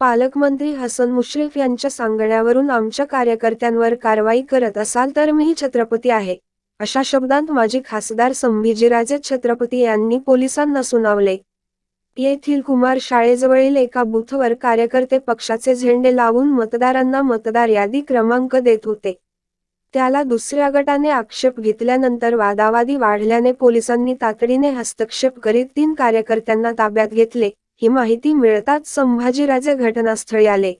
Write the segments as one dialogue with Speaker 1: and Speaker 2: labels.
Speaker 1: पालकमंत्री हसन मुश्रीफ यांच्या सांगण्यावरून आमच्या कार्यकर्त्यांवर कारवाई करत असाल तर मीही छत्रपती आहे. अशा शब्दांत माजी खासदार संभाजीराजे छत्रपती यांनी पोलिसांना सुनावले. येथील कुमार शाळेजवळील एका बूथवर कार्यकर्ते पक्षाचे झेंडे लावून मतदारांना मतदार यादी क्रमांक देत होते. त्याला दुसऱ्या गटाने आक्षेप घेतल्यानंतर वादावादी वाढल्याने पोलिसांनी तातडीने हस्तक्षेप करीत तीन कार्यकर्त्यांना ताब्यात घेतले. ही माहिती मिळताच संभाजीराजे घटनास्थळी आले.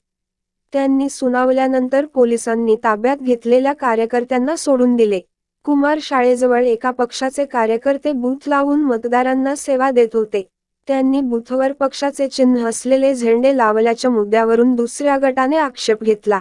Speaker 1: त्यांनी सुनावल्यानंतर पोलिसांनी ताब्यात घेतलेल्या कार्यकर्त्यांना सोडून दिले. कुमार शाळेजवळ एका पक्षाचे कार्यकर्ते बूथ लावून मतदारांना सेवा देत होते. त्यांनी बूथवर पक्षाचे चिन्ह असलेले झेंडे लावल्याच्या मुद्द्यावरून दुसऱ्या गटाने आक्षेप घेतला.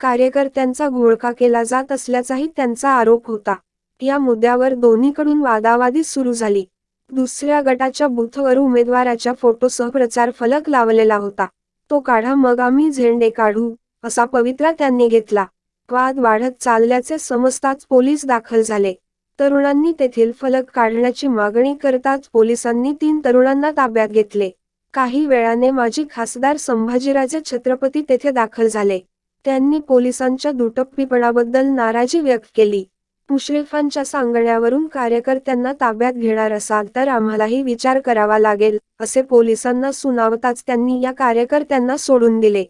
Speaker 1: कार्यकर्त्यांचा घोळका केला जात असल्याचाही त्यांचा आरोप होता. या मुद्द्यावर दोन्हीकडून वादावादी सुरू झाली. दुसऱ्या गटाच्या बूथवर उमेदवाराच्या फोटोसह प्रचार फलक लावलेला होता. तो काढा मग आम्ही झेंडे काढू असा पवित्रा त्यांनी घेतला. वाद वाढत चालल्याचे समजताच पोलीस दाखल झाले. तरुणांनी तेथील फलक काढण्याची मागणी करताच पोलिसांनी तीन तरुणांना ताब्यात घेतले. काही वेळाने माजी खासदार संभाजीराजे छत्रपती तेथे दाखल झाले. त्यांनी पोलिसांच्या दुटप्पीपणाबद्दल नाराजी व्यक्त केली. मुश्रीफांच्या सांगण्यावरून कार्यकर्त्यांना ताब्यात घेणार असाल तर आम्हालाही विचार करावा लागेल असे पोलिसांना सुनावताच त्यांनी या कार्यकर्त्यांना सोडून दिले.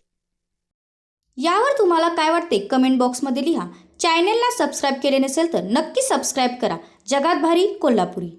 Speaker 2: यावर तुम्हाला काय वाटते कमेंट बॉक्समध्ये लिहा. चॅनेलला सबस्क्राईब केले नसेल तर नक्की सबस्क्राईब करा. जगात भारी कोल्हापुरी.